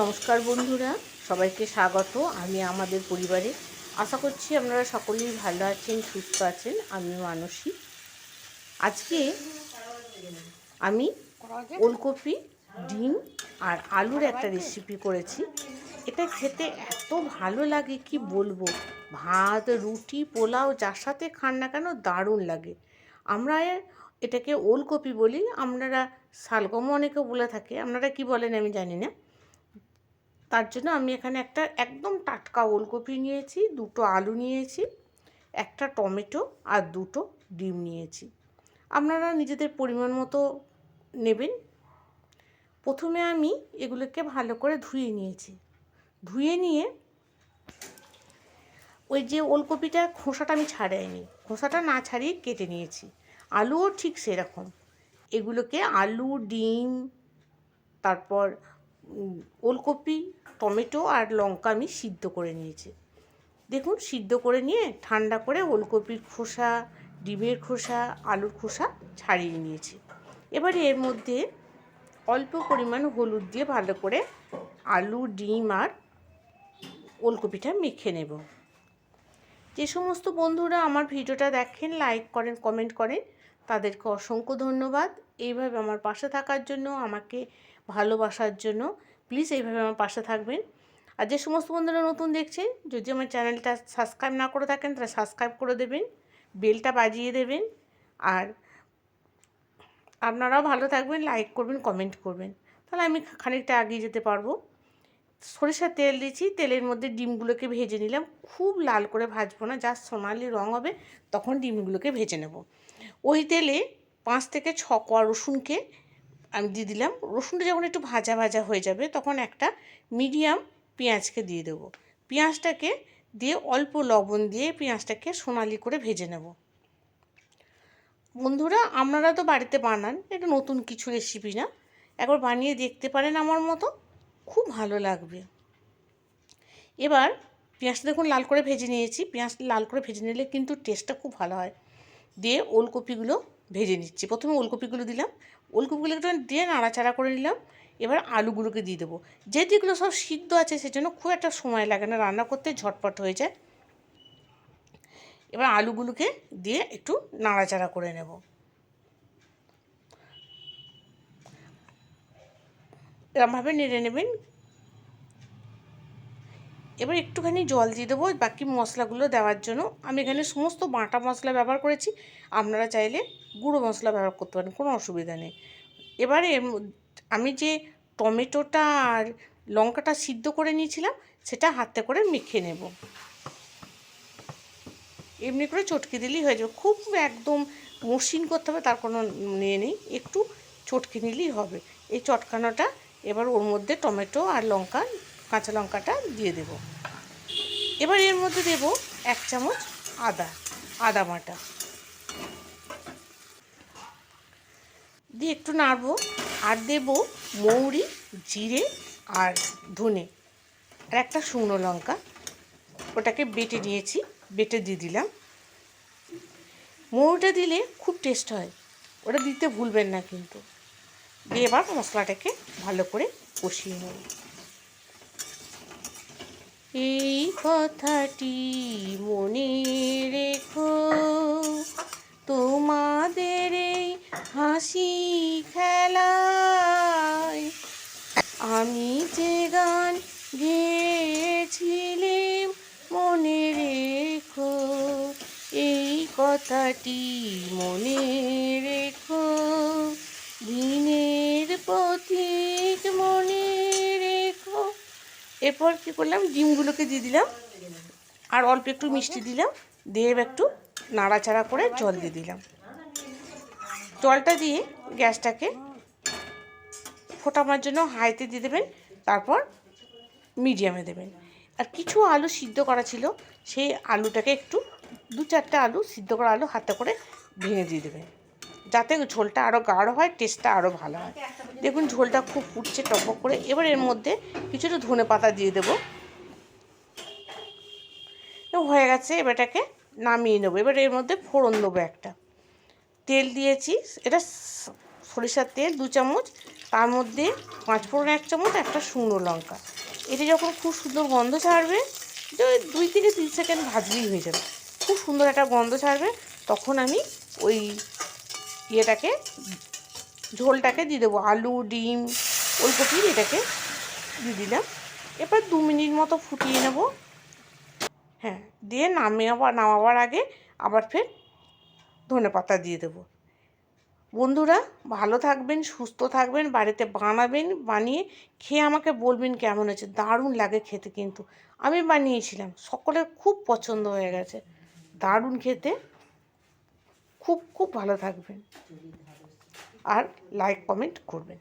নমস্কার বন্ধুরা, সবাইকে স্বাগত আমি আমাদের পরিবারে। আশা করছি আপনারা সকলেই ভালো আছেন, সুস্থ আছেন আমি মানসী। আজকে আমি ওলকপি, ডিম আর আলুর একটা রেসিপি করেছি। এটা খেতে এত ভালো লাগে, কি বলব? ভাত, রুটি, পোলাও, যার সাথে খান না কেন দারুণ লাগে। আমরা এটাকে ওলকপি বলি, আপনারা শালগমও অনেকে বলে থাকে, আপনারা কি বলেন আমি জানি না। তার জন্য আমি এখানে একটা একদম টাটকা ওলকপি নিয়েছি, দুটো আলু নিয়েছি, একটা টমেটো আর দুটো ডিম নিয়েছি। আপনারা নিজেদের পরিমাণ মতো নেবেন। প্রথমে আমি এগুলোকে ভালো করে ধুয়ে নিয়েছি। ধুয়ে নিয়ে ওই যে ওলকপিটা খোসাটা আমি ছাড়াইনি, খোসাটা না ছাড়িয়ে কেটে নিয়েছি। আলুও ঠিক সেরকম। এগুলোকে আলু, ডিম, তারপর ওলকপি, টমেটো আর লঙ্কা আমি সিদ্ধ করে নিয়েছি। দেখুন, সিদ্ধ করে নিয়ে ঠান্ডা করে ওলকপির খোসা, ডিমের খোসা, আলুর খোসা ছাড়িয়ে নিয়েছি। এবারে এর মধ্যে অল্প পরিমাণ হলুদ দিয়ে ভালো করে আলু, ডিম আর ওলকপিটা মেখে নেব। যে সমস্ত বন্ধুরা আমার ভিডিওটা দেখেন লাইক করেন কমেন্ট করেন তাদেরকে অসংখ্য ধন্যবাদ। এইভাবে আমার পাশে থাকার জন্য, আমাকে ভালোবাসার জন্য প্লিজ এইভাবে আমার পাশে থাকবেন। আর যে সমস্ত বন্ধুরা নতুন দেখছেন, যদি আমার চ্যানেলটা সাবস্ক্রাইব না করে থাকেন, তাহলে সাবস্ক্রাইব করে দেবেন, বেলটা বাজিয়ে দেবেন, আর আপনারাও ভালো থাকবেন লাইক করবেন কমেন্ট করবেন। তাহলে আমি খানিকটা এগিয়ে যেতে পারব। সরিষার তেল দিয়েছি, তেলের মধ্যে ডিমগুলোকে ভেজে নিলাম। খুব লাল করে ভাজবো না, যা সোনালি রং হবে, তখন ডিমগুলোকে ভেজে নেব। ওই তেলে পাঁচ থেকে ছ কোয়া রসুনকে আমি দিয়ে দিলাম। রসুনটা যখন একটু ভাজা ভাজা হয়ে যাবে, তখন একটা মিডিয়াম পেঁয়াজকে দিয়ে দেবো। পেঁয়াজটাকে দিয়ে অল্প লবণ দিয়ে পেঁয়াজটাকে সোনালি করে ভেজে নেব। বন্ধুরা, আপনারা তো বাড়িতে বানান, এটা নতুন কিছু রেসিপি না। একবার বানিয়ে দেখতে পারেন আমার মতো। খুব ভালো লাগবে। এবার পেঁয়াজটা দেখুন লাল করে ভেজে নিয়েছি। পেঁয়াজ লাল করে ভেজে নিলে কিন্তু টেস্টটা খুব ভালো হয়। দিয়ে ওলকপিগুলো ভেজে নিচ্ছি। প্রথমে ওলকপিগুলো দিলাম। ওলকপিগুলো একটু দিয়ে নাড়াচাড়া করে নিলাম। এবার আলুগুলোকে দিয়ে দেবো। যে যেগুলো সব সিদ্ধ আছে সেজন্য খুব একটা সময় লাগে না। রান্না করতে ঝটপট হয়ে যায়। এবার আলুগুলোকে দিয়ে একটু নাড়াচাড়া করে নেব। এরমভাবে নেড়ে নেবেন। এবার একটুখানি জল দিয়ে দেবো বাকি মশলাগুলো দেওয়ার জন্য। আমি এখানে সমস্ত বাটা মশলা ব্যবহার করেছি। আপনারা চাইলে গুঁড়ো মশলা ব্যবহার করতে পারেন, কোনো অসুবিধা নেই। এবারে আমি যে টমেটোটা আর লঙ্কাটা সিদ্ধ করে নিয়েছিলাম, সেটা হাতে করে মেখে নেব। এমনি করে চটকে দিলেই হয়ে যাবে। খুব একদম মসৃণ করতে হবে, তার কোনো নিয়ে নেই। একটু চটকে নিলেই হবে। এই চটকানোটা এবার ওর মধ্যে টমেটো আর লঙ্কা, কাঁচা লঙ্কাটা দিয়ে দেব। এবার এর মধ্যে দেব এক চামচ আদা আদা বাটা। দিয়ে একটু নাড়বো আর দেব মৌরি, জিরে আর ধনে আর একটা শুকনো লঙ্কা। ওটাকে বেটে নিয়েছি, বেটে দিয়ে দিলাম। মৌরিটা দিলে খুব টেস্ট হয়। ওটা দিতে ভুলবেন না কিন্তু। দিয়ে এবার মশলাটাকে ভালো করে কষিয়ে নেব। এই কথাটি মনে রেখো, তোমাদের এই হাসি খেলায়। আমি যে গান গেয়েছিলাম, মনে রেখো, এই কথাটি মনে রেখো। দিনের পথিক মনে রেখো। এরপর কী করলাম? ডিমগুলোকে দিয়ে দিলাম। আর অল্প একটু মিষ্টি দিলাম। এবার একটু নাড়াচাড়া করে জল দিয়ে দিলাম। জলটা দিয়ে গ্যাসটাকে ফোটানোর জন্য হাইতে দিয়ে দেবেন। তারপর মিডিয়ামে দেবেন। আর কিছু আলু সিদ্ধ করা ছিল, সেই আলুটাকে একটু দু চারটে আলু সিদ্ধ করা আলু হাতে করে ভেঙে দিয়ে দেবেন। যাতে ঝোলটা আরও গাঢ় হয় টেস্টটা আরও ভালো হয়। দেখুন, ঝোলটা খুব ফুটছে টকবক করে। এবার এর মধ্যে কিছুটা ধনে পাতা দিয়ে দেবো। হয়ে গেছে, এবার এটাকে নামিয়ে নেব। এবার এর মধ্যে ফোড়ন দেবো একটা। তেল দিয়েছি, এটা সরিষার তেল, দু চামচ। তার মধ্যে পাঁচ ফোড়ন, এক চামচ, একটা শুকনো লঙ্কা। এটা যখন খুব সুন্দর গন্ধ ছাড়বে দুই থেকে তিন সেকেন্ড ভাজলেই হয়ে যাবে। খুব সুন্দর একটা গন্ধ ছাড়বে, তখন আমি ওই ইয়েটাকে, ঝোলটাকে দিয়ে দেবো। আলু, ডিম, ওলকপি এটাকে দিয়ে দিলাম। এবার দু মিনিট মতো ফুটিয়ে নেব। হ্যাঁ দিয়ে নামিয়ে নামাবার আগে আবার ফের ধনে পাতা দিয়ে দেবো। বন্ধুরা, ভালো থাকবেন, সুস্থ থাকবেন, বাড়িতে বানাবেন, বানিয়ে খেয়ে আমাকে বলবেন কেমন হয়েছে। দারুণ লাগে খেতে কিন্তু। আমি বানিয়েছিলাম, সকলের খুব পছন্দ হয়ে গেছে। দারুণ খেতে। খুব খুব ভালো থাকবেন। আর লাইক কমেন্ট করবেন।